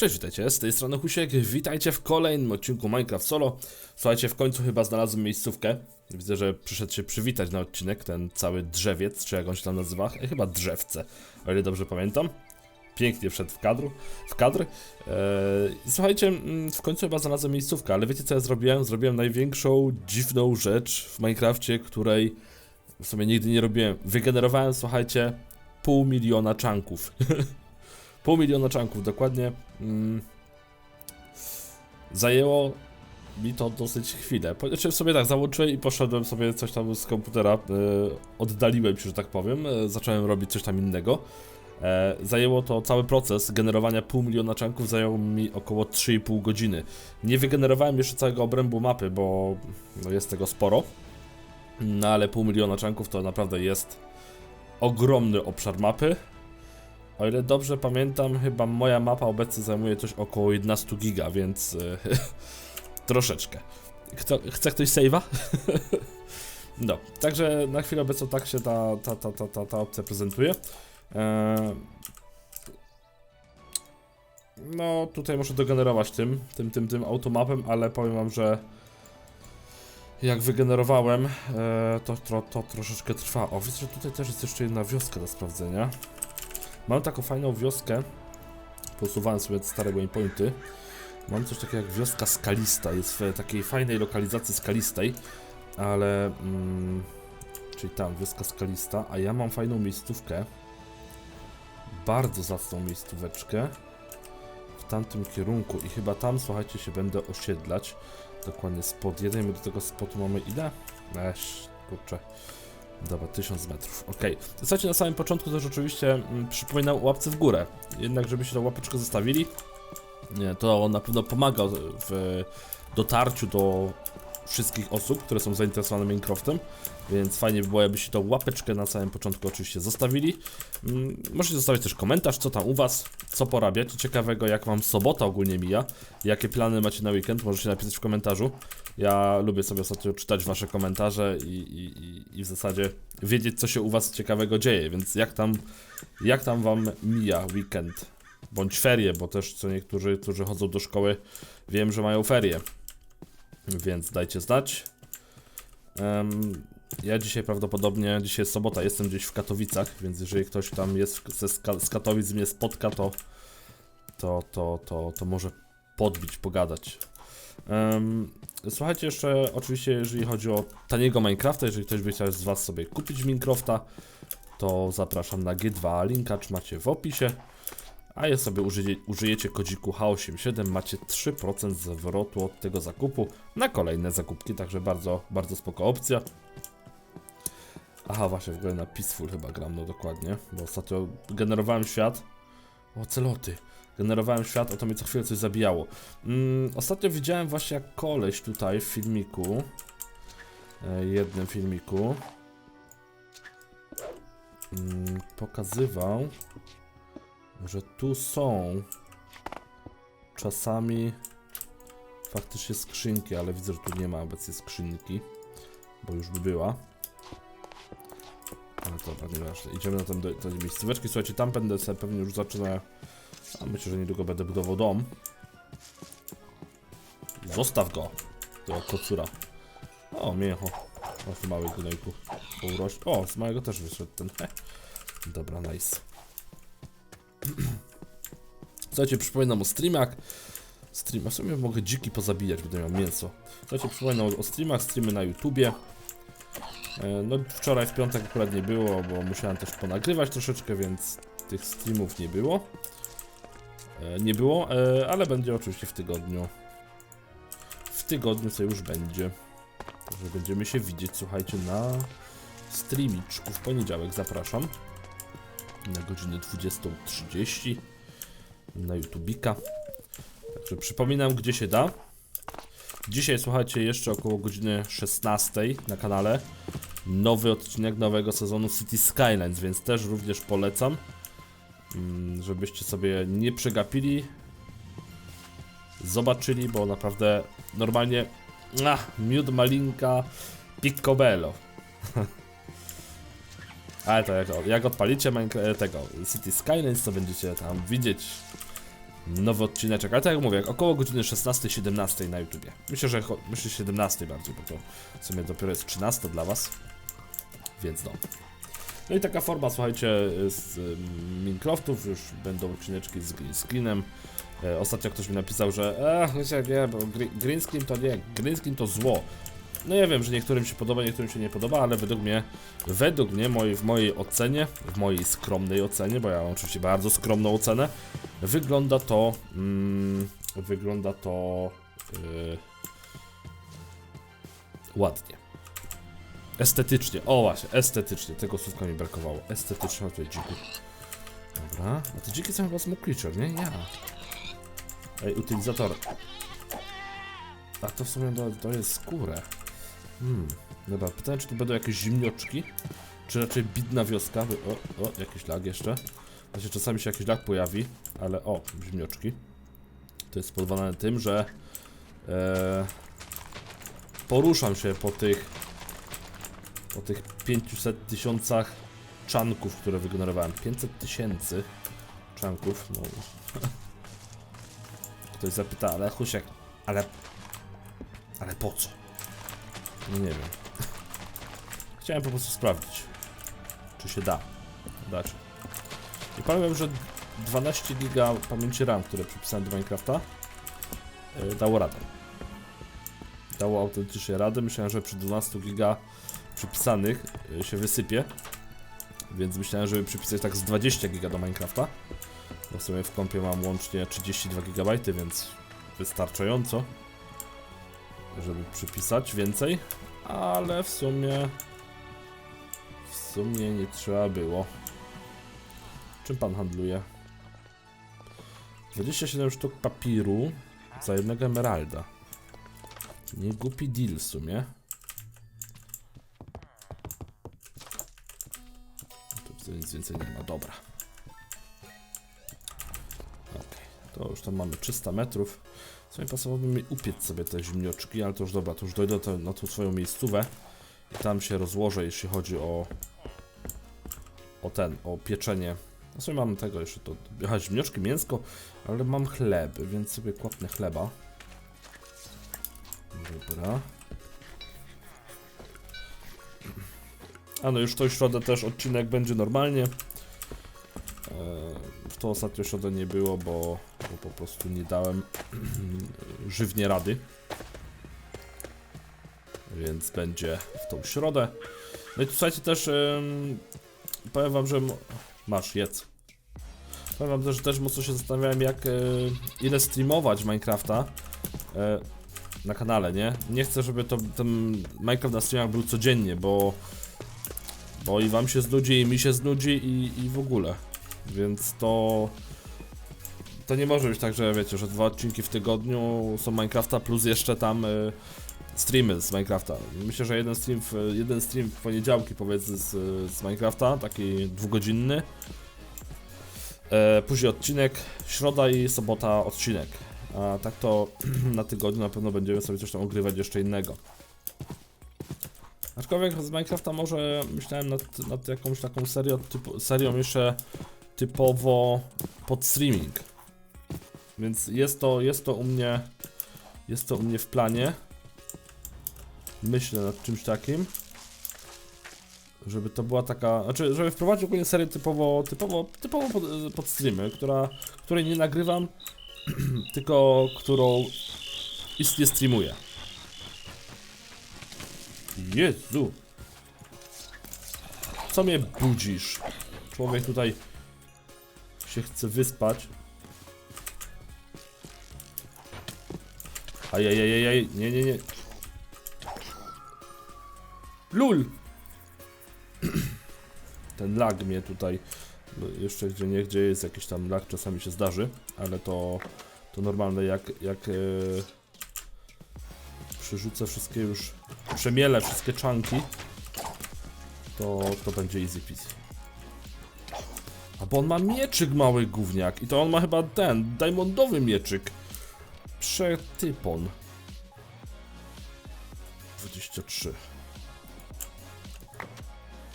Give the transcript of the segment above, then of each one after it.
Cześć, witajcie, z tej strony Husiek, witajcie w kolejnym odcinku Minecraft Solo. Słuchajcie, w końcu chyba znalazłem miejscówkę. Widzę, że przyszedł się przywitać na odcinek, ten cały drzewiec, czy jak on się tam nazywa, e, chyba drzewce, o ile dobrze pamiętam. Pięknie wszedł w kadr, w kadr. Eee, słuchajcie, mm, w końcu chyba znalazłem miejscówkę, ale wiecie co ja zrobiłem? Zrobiłem największą, dziwną rzecz w Minecrafcie, której w sumie nigdy nie robiłem. Wygenerowałem, słuchajcie, pół miliona czanków. Pół miliona czanków, dokładnie. Mm, zajęło mi to dosyć chwilę. Znaczy w sobie tak, załączyłem i poszedłem sobie coś tam z komputera, e, oddaliłem się, że tak powiem, e, zacząłem robić coś tam innego. E, zajęło to cały proces generowania pół miliona czanków, zajął mi około 3,5 godziny. Nie wygenerowałem jeszcze całego obrębu mapy, bo no, jest tego sporo. No ale pół miliona czanków to naprawdę jest ogromny obszar mapy. O ile dobrze pamiętam, chyba moja mapa obecnie zajmuje coś około 11 giga, więc e, troszeczkę. Kto, chce ktoś save'a? no, także na chwilę obecną tak się ta, ta, ta, ta, ta, ta opcja prezentuje. E, no, tutaj muszę dogenerować tym, tym, tym, tym automapem, ale powiem wam, że jak wygenerowałem, e, to, to, to troszeczkę trwa. O, widzę, że tutaj też jest jeszcze jedna wioska do sprawdzenia. Mam taką fajną wioskę. Posuwałem sobie stare waypointy. Mam coś takiego jak wioska skalista. Jest w takiej fajnej lokalizacji skalistej, ale. Mm, czyli tam, wioska skalista. A ja mam fajną miejscówkę. Bardzo zacną miejscóweczkę. W tamtym kierunku. I chyba tam, słuchajcie, się będę osiedlać. Dokładnie spod. Jeden my do tego spotu mamy ile? Eś, kurczę. Dobra, 1000 metrów, okej. Słuchajcie, na samym początku też oczywiście mm, przypominam o łapce w górę. Jednak, żebyście tą łapeczkę zostawili, nie, to na pewno pomaga w dotarciu do wszystkich osób, które są zainteresowane Minecraftem, więc fajnie by było, jakbyście tą łapeczkę na samym początku oczywiście zostawili. Mm, Możecie zostawić też komentarz, co tam u was, co porabiacie ciekawego, jak wam sobota ogólnie mija, jakie plany macie na weekend, możecie napisać w komentarzu. Ja lubię sobie ostatnio czytać wasze komentarze i, i, i- w zasadzie wiedzieć, co się u was ciekawego dzieje, więc jak tam, jak tam wam mija weekend, bądź ferie, bo też co niektórzy, którzy chodzą do szkoły, wiem, że mają ferie, więc dajcie znać. Em, ja dzisiaj prawdopodobnie, dzisiaj jest sobota, jestem gdzieś w Katowicach, więc jeżeli ktoś tam jest ze, z Ka- z Katowic mnie spotka, to, to, to, to, to może podbić, pogadać. Em, słuchajcie, jeszcze oczywiście, jeżeli chodzi o taniego Minecrafta, jeżeli ktoś by chciał z Was sobie kupić Minecrafta, to zapraszam na G2, linka macie w opisie. A je sobie użyje, użyjecie kodziku H87, macie 3% zwrotu od tego zakupu na kolejne zakupki, także bardzo, bardzo spoko opcja. Aha, właśnie w ogóle na Peaceful chyba gram, no dokładnie, bo ostatnio generowałem świat. O, celoty. Generowałem świat, a to mnie co chwilę coś zabijało. Mm, ostatnio widziałem właśnie jak koleś tutaj w filmiku, e, jednym filmiku, mm, pokazywał, że tu są czasami faktycznie skrzynki, ale widzę, że tu nie ma obecnie skrzynki, bo już by była. Ale dobra, nieważne. Idziemy na do, do miejscóweczki. Słuchajcie, tam będę sobie pewnie już zaczyna. A myślę, że niedługo będę budował dom. Zostaw go! Do kocura. O, miecho. O, tu mały gnojku. O, z małego też wyszedł ten. Dobra, nice. Słuchajcie, przypominam o streamach. Stream, w sumie mogę dziki pozabijać, będę miał mięso. Słuchajcie, przypominam o, o streamach, streamy na YouTubie. E, No wczoraj w piątek akurat nie było, bo musiałem też ponagrywać troszeczkę, więc tych streamów nie było. E, Nie było, e, ale będzie oczywiście w tygodniu. W tygodniu co już będzie. Także będziemy się widzieć, słuchajcie, na streamiczku. W poniedziałek zapraszam. Na godzinę 20.30 na YouTubika. Także przypominam, gdzie się da. Dzisiaj słuchajcie jeszcze około godziny 16 na kanale nowy odcinek nowego sezonu City Skylines, więc też również polecam, mm, żebyście sobie nie przegapili, zobaczyli, bo naprawdę normalnie ach, miód malinka picobello. Ale to jak, jak odpalicie Minecraft- tego City Skylines, to będziecie tam widzieć nowy odcineczek, ale tak jak mówię, około godziny 16-17 na YouTubie. Myślę, że myślę 17 bardziej, bo to w sumie dopiero jest 13 dla was. Więc no. No i taka forma, słuchajcie, z Minecraftów, już będą odcineczki z green screenem. E, ostatnio ktoś mi napisał, że e, wiecie, nie, bo gre- green screen to nie, green screen to zło. No ja wiem, że niektórym się podoba, niektórym się nie podoba, ale według mnie, według mnie, moi, w mojej ocenie, w mojej skromnej ocenie, bo ja mam oczywiście bardzo skromną ocenę, wygląda to, mm, wygląda to yy, ładnie. Estetycznie, o właśnie, estetycznie, tego słówka mi brakowało. Estetycznie, o tutaj dziki. Dobra, a te dziki są chyba creature, nie? Ja. Ej, utylizator. A to w sumie to, to jest skórę. Hmm, dobra, pytanie, czy tu będą jakieś zimnioczki? Czy raczej bidna wioska? O, o, jakiś lag jeszcze. Znaczy czasami się jakiś lag pojawi, ale o, zimnioczki. To jest spowodowane tym, że e, poruszam się po tych po tych 500 tysiącach czanków, które wygenerowałem. 500 tysięcy czanków, no. Ktoś zapyta, ale Husiek, ale ale po co? No nie wiem. Chciałem po prostu sprawdzić, czy się da dać. I powiem, że 12 giga pamięci RAM, które przypisałem do Minecrafta, yy, dało radę. Dało autentycznie radę. Myślałem, że przy 12 giga przypisanych yy, się wysypie. Więc myślałem, żeby przypisać tak z 20 giga do Minecrafta. Bo w sumie w kompie mam łącznie 32 GB, więc wystarczająco, żeby przypisać więcej. Ale w sumie w sumie nie trzeba było. Czym pan handluje? 27 sztuk papiru za jednego emeralda. Nie głupi deal w sumie. Tu nic więcej nie ma, dobra. Okej, to już tam mamy 300 metrów. W sumie pasowałoby mi upiec sobie te zimnioczki, ale to już dobra, to już dojdę to, na tą swoją miejscówę. I tam się rozłożę, jeśli chodzi o o ten, o pieczenie. W sumie mam tego jeszcze, to aha, zimnioczki, mięsko, ale mam chleb, więc sobie kłapnę chleba. Dobra. A no już tą środę też odcinek będzie normalnie. Eee, W tą ostatnią środę nie było, bo, bo po prostu nie dałem żywnie rady. Więc będzie w tą środę. No i tu słuchajcie też em, powiem wam, że masz jedz. Powiem wam też, że też mocno się zastanawiałem jak e, ile streamować Minecrafta e, na kanale, nie? Nie chcę, żeby to ten Minecraft na streamach był codziennie, bo bo i wam się znudzi, i mi się znudzi i, i w ogóle. Więc to to nie może być tak, że wiecie, że dwa odcinki w tygodniu są Minecrafta plus jeszcze tam e, streamy z Minecrafta. Myślę, że jeden stream w, jeden stream w poniedziałki powiedzmy z, z Minecrafta, taki dwugodzinny. E, później odcinek, środa i sobota odcinek. A tak to na tygodniu na pewno będziemy sobie coś tam ogrywać jeszcze innego. Aczkolwiek z Minecrafta może myślałem nad, nad jakąś taką serią, typu, serią jeszcze typowo pod streaming. Więc jest to, jest to u mnie, jest to u mnie w planie. Myślę nad czymś takim. Żeby to była taka, znaczy, żeby wprowadzić ogólnie serię typowo, typowo, typowo pod, pod streamy, która, której nie nagrywam, tylko którą istnie streamuję. Jezu! Co mnie budzisz? Człowiek tutaj się chce wyspać. Ajajajajaj, nie, nie, nie. LUL! Ten lag mnie tutaj no, jeszcze gdzie nie gdzie jest jakiś tam lag czasami się zdarzy, ale to to normalne jak jak e, przerzucę wszystkie już przemielę wszystkie czanki to to będzie easy peasy. A bo on ma mieczyk mały gówniak i to on ma chyba ten diamondowy mieczyk. Przetypon. 23.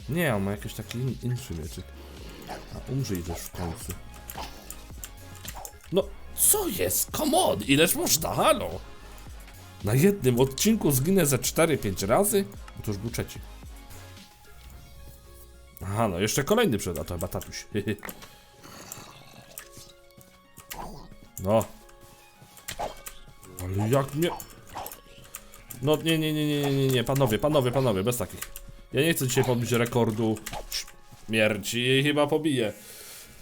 Nie, on ma jakiś taki in, inszy mieczyk. A umrzyj też w końcu. No, Co jest? Come on, ileż można, halo? Na jednym odcinku zginę ze 4-5 razy? No to już był trzeci. Aha, no jeszcze kolejny przed, a to chyba tatuś. No. Ale jak mnie... No nie, nie, nie, nie, nie, nie, nie, panowie, panowie, panowie, bez takich. Ja nie chcę dzisiaj pobić rekordu śmierci chyba pobiję.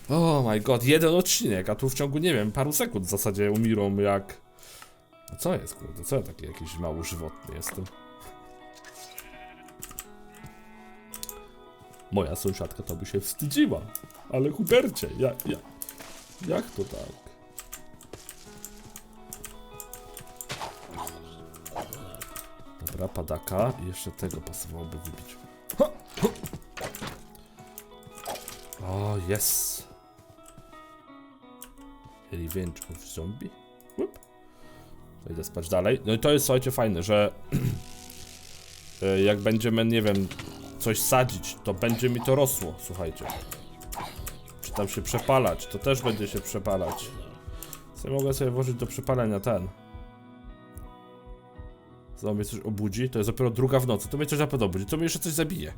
Oh my god, jeden odcinek, a tu w ciągu, nie wiem, paru sekund w zasadzie umirą jak... No co jest, kurde, co ja taki jakiś mało żywotny jestem? Moja sąsiadka to by się wstydziła. Ale Hubercie, ja, ja, jak to tak? Dobra, padaka i jeszcze tego pasowałoby wybić. Ha! Ha! O, yes. Revenge of Zombie. To idę spać dalej. No i to jest, słuchajcie, fajne, że e, jak będziemy, nie wiem, coś sadzić, to będzie mi to rosło, słuchajcie. Czy tam się przepalać, to też będzie się przepalać. Co mogę sobie włożyć do przepalenia ten. Znowu mnie coś obudzi, to jest dopiero druga w nocy, to mnie coś na pewno obudzi, to mnie jeszcze coś zabije.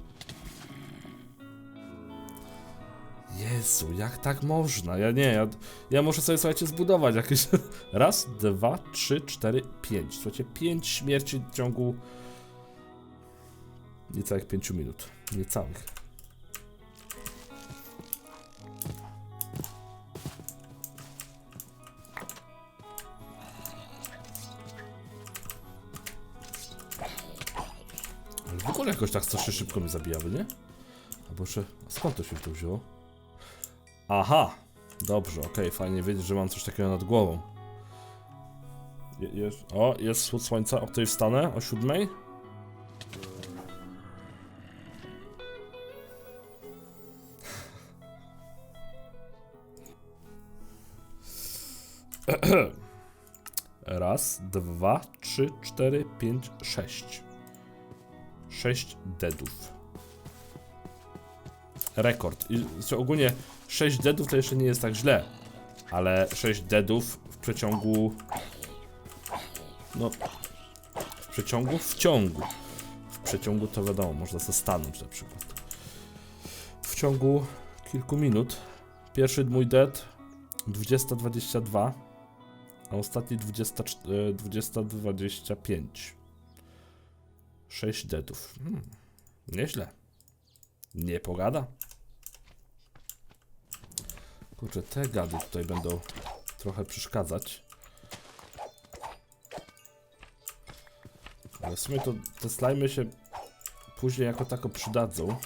Jezu, jak tak można? Ja nie, ja, ja muszę sobie, słuchajcie, zbudować jakieś... Raz, dwa, trzy, cztery, pięć. Słuchajcie, pięć śmierci w ciągu... Niecałych pięciu minut. Niecałych. Ogóle jakoś tak strasznie szybko mnie zabijały, nie? Albo jeszcze... Skąd to się tu wzięło? Aha! Dobrze, okej, fajnie wiedzieć, że mam coś takiego nad głową. Je, jest, o, jest wschód słońca, o której wstanę? O siódmej? Raz, dwa, trzy, cztery, pięć, sześć. Sześć deadów. Rekord. I znaczy ogólnie 6 deadów to jeszcze nie jest tak źle. Ale 6 deadów w przeciągu. No. W przeciągu? W ciągu. W przeciągu to wiadomo, można zastanąć na przykład. W ciągu kilku minut. Pierwszy mój dead 20.22, a ostatni 20.25. 20, 25. 6 deadów. Hmm. Nieźle. Nie pogada. Kurczę, te gady tutaj będą trochę przeszkadzać. Ale w sumie to te slajmy się później jako tako przydadzą.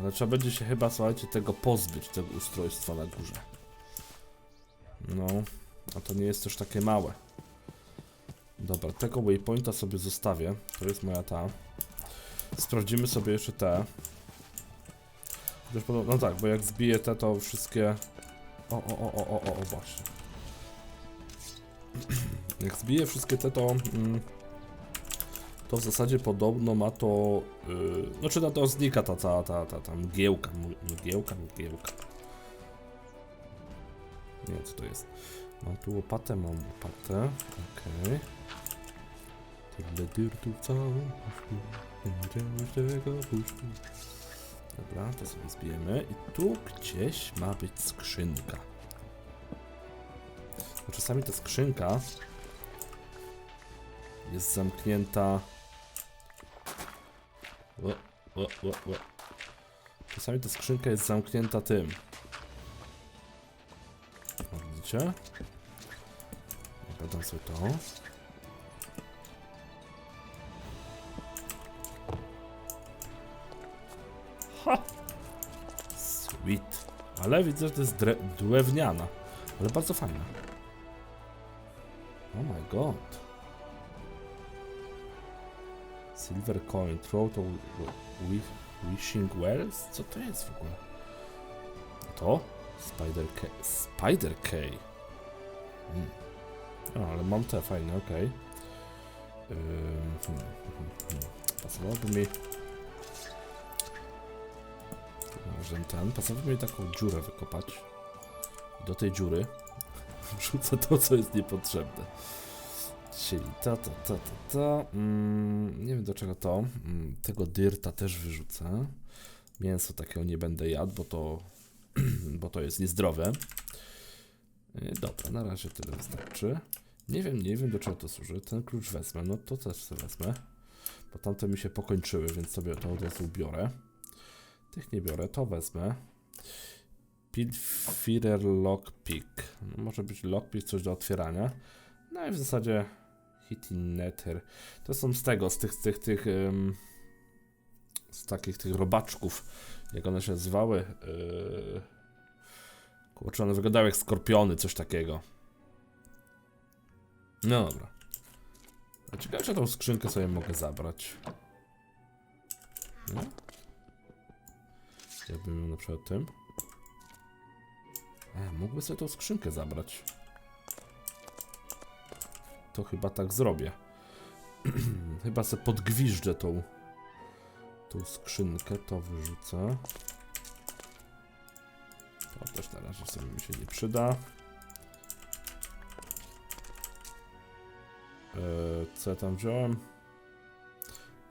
Ale trzeba będzie się chyba, słuchajcie, tego pozbyć, tego ustrojstwa na górze. No, a to nie jest też takie małe. Dobra, tego waypointa sobie zostawię. To jest moja ta. Sprawdzimy sobie jeszcze te. No tak, bo jak zbiję te, to wszystkie... O, o, o, o, o, o, o właśnie. jak zbiję wszystkie te, to... Mm, to w zasadzie podobno ma to... Yy, znaczy na to znika ta cała ta, ta, ta mgiełka, mgiełka, mgiełka. Nie co to jest. Mam tu łopatę, mam łopatę, okej. Tyle dyrtu w całym puszku, widziałeś tego puszku. Dobra, to sobie zbijemy. I tu gdzieś ma być skrzynka. Bo czasami ta skrzynka jest zamknięta. O, o, o, o. Czasami ta skrzynka jest zamknięta tym. O, widzicie? Dobra, dam sobie to. Ale widzę, że to jest dre- drewniana. Ale bardzo fajna. Oh my god. Silver coin. Throw to wi- wishing wells? Co to jest w ogóle? To? Spider K. Spider K. Hmm. A, ale mam te fajne, okej. Ym, hmm, hmm, hmm. Pasowałoby mi... Ten, pasowałoby mi taką dziurę wykopać. Do tej dziury Wrzucę to, co jest niepotrzebne. Czyli to, to, to, to, to. Mm, nie wiem do czego to. Mm, tego dyrta też wyrzucę. Mięso takiego nie będę jadł, bo to, bo to jest niezdrowe. E, Dobra, na razie tyle wystarczy. Nie wiem, nie wiem do czego to służy. Ten klucz wezmę, no to też sobie wezmę. Bo tamte mi się pokończyły, więc sobie to od razu biorę. Tych nie biorę, to wezmę. Pilfirer Lockpick. No, może być lockpick, coś do otwierania. No i w zasadzie Hitting Nether. To są z tego, z tych, z tych, tych, ym, z takich tych robaczków, jak one się nazywały. Yy, kurczę, one wyglądały jak skorpiony, coś takiego. No dobra. A ciekawe, czy tą skrzynkę sobie mogę zabrać. Nie? Jakbym ją na przykład tym. E, mógłby sobie tą skrzynkę zabrać. To chyba tak zrobię. chyba sobie podgwiżdżę tą, tą skrzynkę, to wyrzucę. To też na razie sobie mi się nie przyda. Eee, co ja tam wziąłem?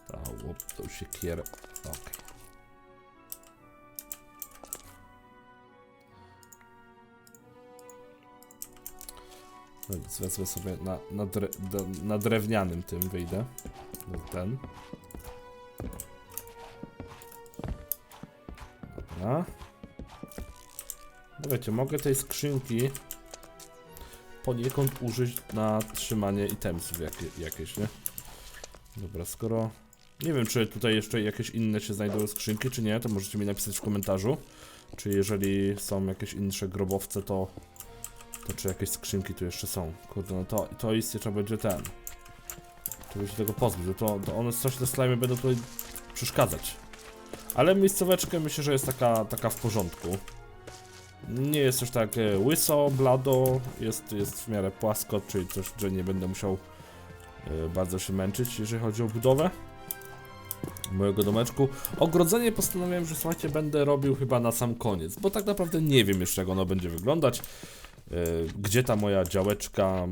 Ta łop, tą siekierę. Okej. Wezmę sobie na, na, dre, do, na drewnianym tym wyjdę. Ten. Dobra. Wiecie, mogę tej skrzynki poniekąd użyć na trzymanie itemsów jakie, jakieś, nie? Dobra, skoro... Nie wiem, czy tutaj jeszcze jakieś inne się znajdują skrzynki, czy nie, to możecie mi napisać w komentarzu. Czy jeżeli są jakieś insze grobowce, to... To czy jakieś skrzynki tu jeszcze są? Kurde, no to, to istnie trzeba będzie ten. Trzeba się tego pozbyć, to, to one coś, te slimy będą tutaj przeszkadzać. Ale miejscóweczkę myślę, że jest taka, taka w porządku. Nie jest też tak e, łyso, blado, jest, jest w miarę płasko, czyli coś, że nie będę musiał e, bardzo się męczyć, jeżeli chodzi o budowę mojego domeczku. Ogrodzenie postanowiłem, że słuchajcie, będę robił chyba na sam koniec, bo tak naprawdę nie wiem jeszcze jak ono będzie wyglądać, gdzie ta moja działeczka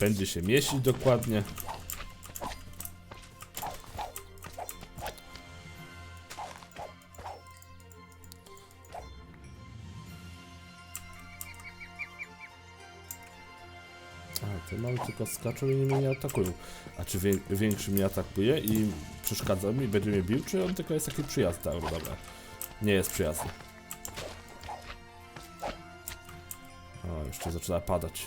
będzie się mieścić dokładnie. A, te małe tylko skaczą i mnie nie atakują. A czy większy mnie atakuje i przeszkadza mi, będzie mnie bił, czy on tylko jest taki przyjazny? Dobra. Nie jest przyjazny. O, jeszcze zaczyna padać.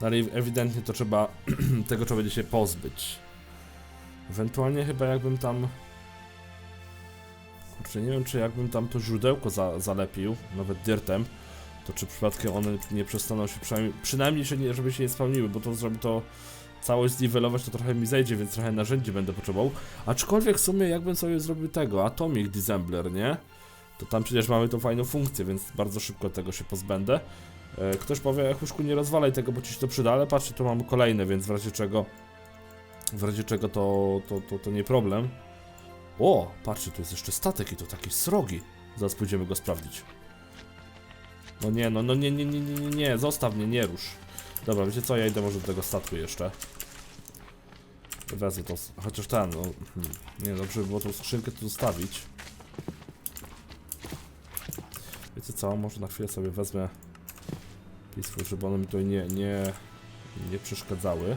Ale ewidentnie to trzeba, tego będzie się pozbyć. Ewentualnie chyba jakbym tam... Kurczę, nie wiem czy jakbym tam to źródełko za, zalepił, nawet dirtem, to czy przypadkiem one nie przestaną się przynajmniej, przynajmniej żeby się nie spełniły, bo to zrobi to całość zniwelować, to trochę mi zejdzie, więc trochę narzędzi będę potrzebował. Aczkolwiek w sumie jakbym sobie zrobił tego, Atomic Dissembler, nie? To tam przecież mamy tą fajną funkcję, więc bardzo szybko tego się pozbędę. E, Ktoś powie, Jachuszku, nie rozwalaj tego, bo ci się to przyda, ale patrzcie, tu mamy kolejne, więc w razie czego, w razie czego to, to, to, to nie problem. O, patrzcie, tu jest jeszcze statek i to taki srogi. Zaraz pójdziemy go sprawdzić. No nie, no, no nie, nie, nie, nie, nie, zostaw mnie, nie rusz. Dobra, wiecie co, ja idę może do tego statku jeszcze. Wezmę to, chociaż ten, no, hmm, nie, dobrze by było tą skrzynkę tu zostawić. Wiecie co, może na chwilę sobie wezmę Peaceful, żeby one mi tutaj nie, nie, nie przeszkadzały.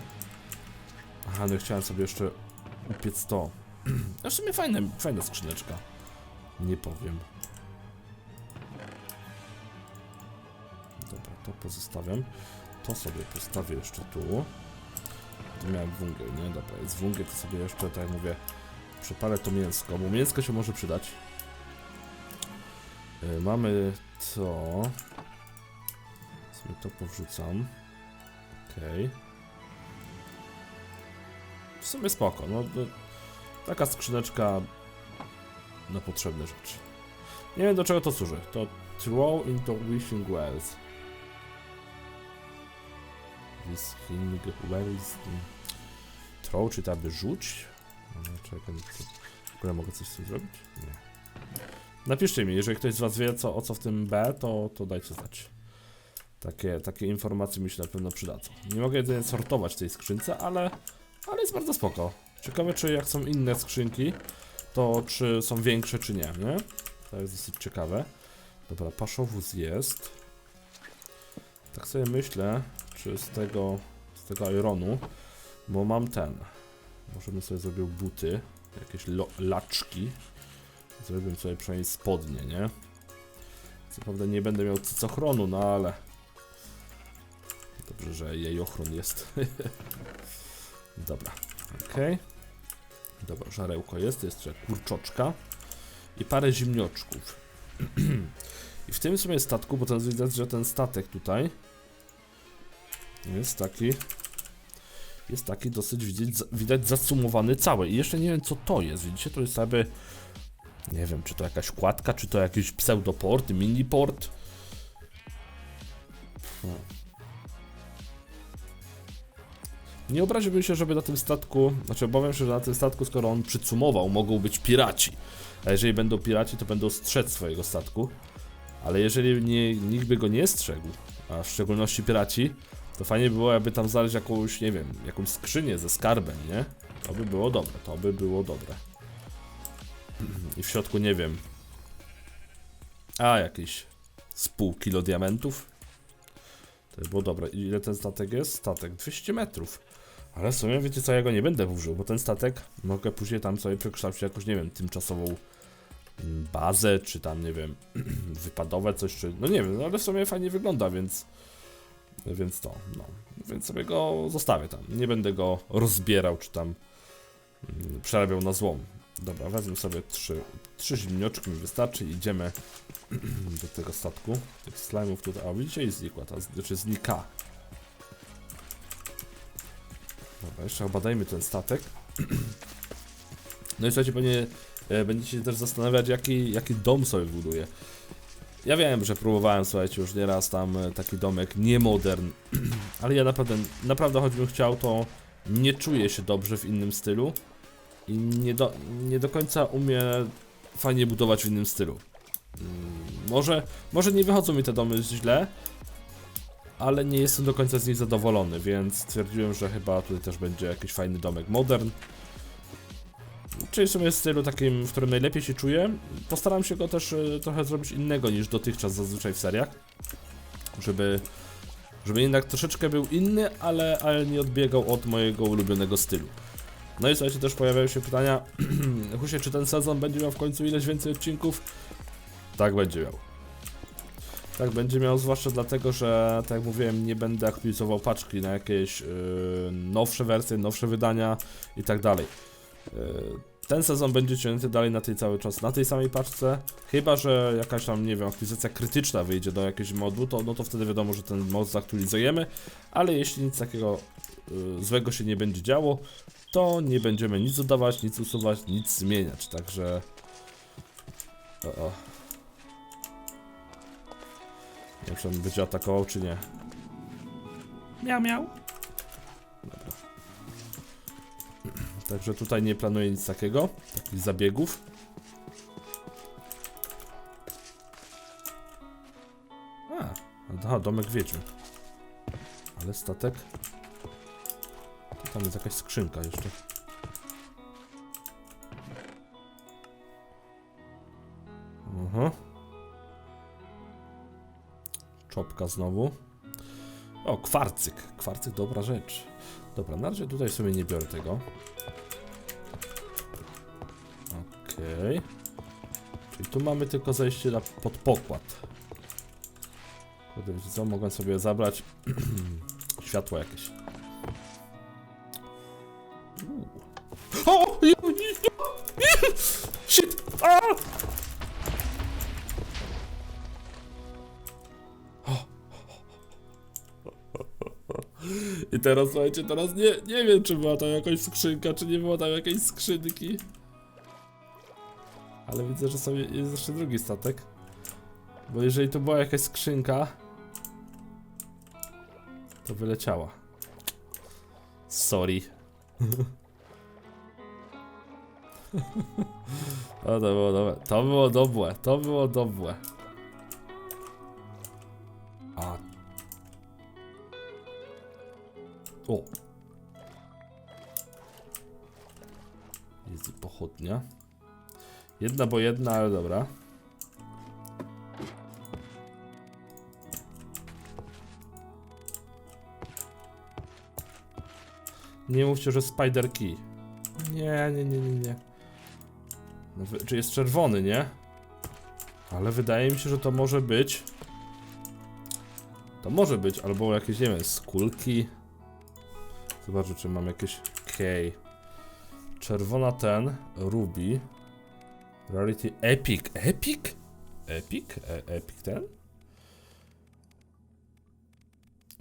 Aha, no chciałem sobie jeszcze upiec to. No w sumie fajne, fajna skrzyneczka. Nie powiem. Dobra, to pozostawiam. To sobie postawię jeszcze tu. Tu miałem węgiel, nie? Dobra, jest węgiel, to sobie jeszcze, tak jak mówię, przepalę to mięsko, bo mięsko się może przydać. Yy, mamy to. Sobie to powrzucam. Okej. W sumie spoko, no taka skrzyneczka na potrzebne rzeczy. Nie wiem do czego to służy. To throw into wishing wells. Wishing wells. Throw, czy aby rzuć? No, czekaj, w ogóle mogę coś z tym zrobić? Nie. Napiszcie mi, jeżeli ktoś z was wie co, o co w tym B, to, to dajcie znać. Takie, takie informacje mi się na pewno przydadzą. Nie mogę jedynie sortować tej skrzynce, ale, ale jest bardzo spoko. Ciekawe, czy jak są inne skrzynki, to czy są większe, czy nie, nie? To jest dosyć ciekawe. Dobra, paszowóz jest. Tak sobie myślę, czy z tego, z tego ironu, bo mam ten. Może bym sobie zrobił buty, jakieś laczki. Zrobię sobie przynajmniej spodnie, nie? Co prawda nie będę miał cycochronu, no ale... Dobrze, że jej ochron jest. Dobra, okej. Dobra, żarełko jest, jest jeszcze kurczoczka i parę zimnioczków. I w tym sumie statku, bo teraz widać, że ten statek tutaj jest taki jest taki dosyć widać, widać zasumowany cały. I jeszcze nie wiem co to jest, widzicie, to jest jakby nie wiem, czy to jakaś kładka, czy to jakiś pseudoport, miniport. Hmm. Nie obraziłbym się, żeby na tym statku, znaczy obawiam się, że na tym statku, skoro on przycumował, mogą być piraci. A jeżeli będą piraci, to będą strzec swojego statku. Ale jeżeli nie, nikt by go nie strzegł, a w szczególności piraci, to fajnie było, jakby tam znaleźć jakąś, nie wiem, jakąś skrzynię ze skarbem, nie? To by było dobre, to by było dobre. I w środku, nie wiem. A, jakieś z pół kilo diamentów. To by było dobre. I ile ten statek jest? Statek 200 metrów. Ale w sumie, wiecie co, ja go nie będę użył, bo ten statek mogę później tam sobie przekształcić jakąś, nie wiem, tymczasową mm, bazę, czy tam, nie wiem, wypadowe coś, czy... No nie wiem, no ale w sumie fajnie wygląda, więc... Więc to, no. Więc sobie go zostawię tam. Nie będę go rozbierał, czy tam mm, przerabiał na złom. Dobra, wezmę sobie trzy, trzy zimnioczki mi wystarczy i idziemy do tego statku. Tych slime'ów tutaj, a widzicie i znikła, ta, znaczy znika. Dobra, jeszcze obadajmy ten statek. No i słuchajcie, pewnie e, będziecie też zastanawiać, jaki, jaki dom sobie buduję. Ja wiem, że próbowałem, słuchajcie, już nieraz tam e, taki domek nie modern, ale ja naprawdę, naprawdę choćbym chciał, to nie czuję się dobrze w innym stylu i nie do, nie do końca umiem fajnie budować w innym stylu. Mm, Może, może nie wychodzą mi te domy źle, ale nie jestem do końca z nich zadowolony, więc stwierdziłem, że chyba tutaj też będzie jakiś fajny domek modern. Czyli w sumie stylu takim, w którym najlepiej się czuję. Postaram się go też e, trochę zrobić innego niż dotychczas zazwyczaj w seriach. Żeby, żeby jednak troszeczkę był inny, ale, ale nie odbiegał od mojego ulubionego stylu. No i słuchajcie, też pojawiają się pytania, Husie, czy ten sezon będzie miał w końcu ileś więcej odcinków? Tak, będzie miał. Tak, będzie miał, zwłaszcza dlatego, że, tak jak mówiłem, nie będę aktualizował paczki na jakieś yy, nowsze wersje, nowsze wydania i tak dalej. Yy, ten sezon będzie ciągnięty dalej na tej cały czas, na tej samej paczce, chyba, że jakaś tam, nie wiem, aktualizacja krytyczna wyjdzie do jakiegoś modu, to, no to wtedy wiadomo, że ten mod zaktualizujemy, ale jeśli nic takiego yy, złego się nie będzie działo, to nie będziemy nic dodawać, nic usuwać, nic zmieniać, także... O, o. Nie wiem, czy on będzie atakował, czy nie. Miał, miał. Dobra. Także tutaj nie planuję nic takiego, takich zabiegów. A, aha, domek wiedźmy. Ale statek. Tam jest jakaś skrzynka jeszcze. Aha. Czopka znowu. O, kwarcyk. Kwarcyk, dobra rzecz. Dobra, na razie tutaj sobie nie biorę tego. Okej. Czyli tu mamy tylko zejście na pod pokład. Kurde, co? Mogłem sobie zabrać światło jakieś. O! I teraz słuchajcie, teraz nie, nie wiem czy była tam jakaś skrzynka, czy nie była tam jakiejś skrzynki. Ale widzę, że sobie jest jeszcze drugi statek. Bo jeżeli to była jakaś skrzynka, to wyleciała. Sorry. O, to było dobre. To było dobre. To było dobre. O. Jest pochodnia. Jedna bo jedna, ale dobra. Nie mówcie, że Spider Key. Nie, nie, nie, nie, nie. No, czy jest czerwony, nie? Ale wydaje mi się, że to może być. To może być, albo jakieś, nie wiem, skulki. Zobaczę, czy mam jakieś K. Czerwona ten, Ruby. Rarity Epic. Epic? Epic? E Epic ten?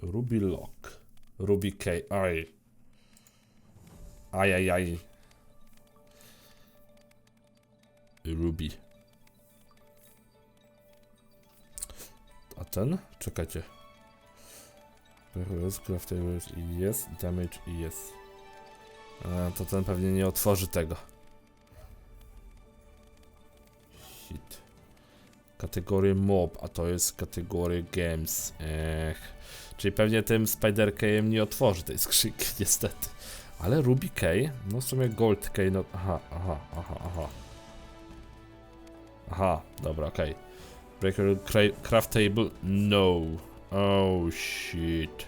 Ruby Lock. Ruby K. Aj. Aj, aj, aj. Ruby. A ten? Czekajcie. Jest, craftable jest i jest, damage i jest. To ten pewnie nie otworzy tego. Hit. Kategorię mob, a to jest kategoria games. Ech. Czyli pewnie tym Spider Keyem nie otworzy tej skrzynki, niestety. Ale Ruby Key, no w sumie Gold Key, no aha, aha, aha, aha. Aha, dobra, okej. Breaker cra- craft table, no. Oh shit.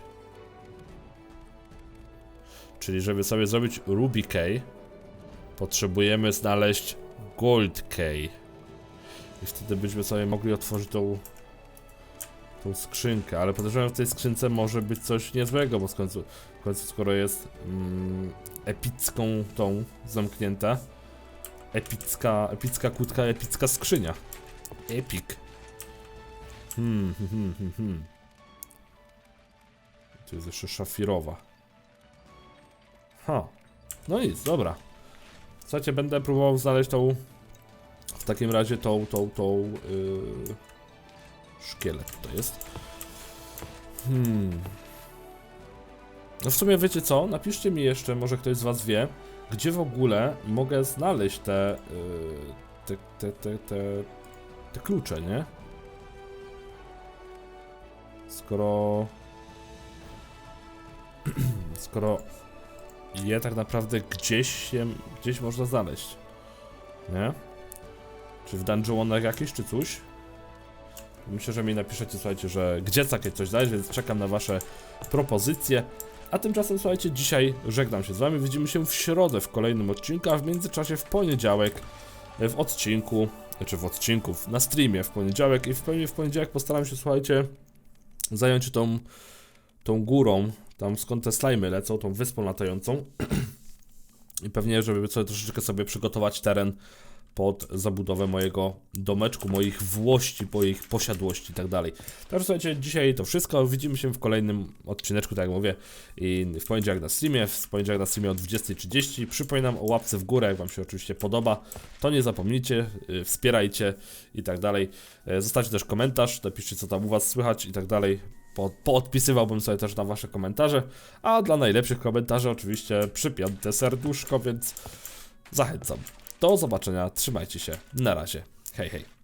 Czyli żeby sobie zrobić Ruby Key, potrzebujemy znaleźć Gold Key. I wtedy byśmy sobie mogli otworzyć tą, tą skrzynkę, ale podejrzewam, że w tej skrzynce może być coś niezłego, bo w końcu, w końcu skoro jest mm, epicką tą zamknięta, epicka, epicka kłódka, epicka skrzynia. Epic. Hmm, hmm, hmm, hmm, hmm. Tu jest jeszcze szafirowa. Ha. No nic, dobra. Słuchajcie, będę próbował znaleźć tą... W takim razie tą, tą, tą... Yy... Szkielet to jest. Hmm. No w sumie wiecie co? Napiszcie mi jeszcze, może ktoś z was wie, gdzie w ogóle mogę znaleźć te... Yy, te, te, te, te, te klucze, nie? Skoro... Skoro je tak naprawdę gdzieś się, gdzieś można znaleźć. Nie? Czy w dungeonach jakieś, czy coś? Myślę, że mi napiszecie, słuchajcie, że gdzie takie coś znaleźć, więc czekam na wasze propozycje. A tymczasem, słuchajcie, dzisiaj żegnam się z wami. Widzimy się w środę w kolejnym odcinku, a w międzyczasie w poniedziałek w odcinku, znaczy w odcinku, na streamie w poniedziałek i w pełni w poniedziałek postaram się, słuchajcie, zająć się tą, tą górą, tam skąd te slajmy lecą, tą wyspą latającą. I pewnie, żeby sobie troszeczkę sobie przygotować teren pod zabudowę mojego domeczku, moich włości, moich posiadłości i tak dalej. Także słuchajcie, dzisiaj to wszystko. Widzimy się w kolejnym odcineczku, tak jak mówię, i w poniedziałek na streamie, w poniedziałek na streamie o 20.30. Przypominam o łapce w górę, jak Wam się oczywiście podoba. To nie zapomnijcie, y, wspierajcie i tak dalej. E, Zostawcie też komentarz, napiszcie co tam u Was słychać i tak dalej. Po, sobie też na Wasze komentarze, a dla najlepszych komentarzy oczywiście przypiąte serduszko, więc zachęcam. Do zobaczenia, trzymajcie się, na razie, hej hej.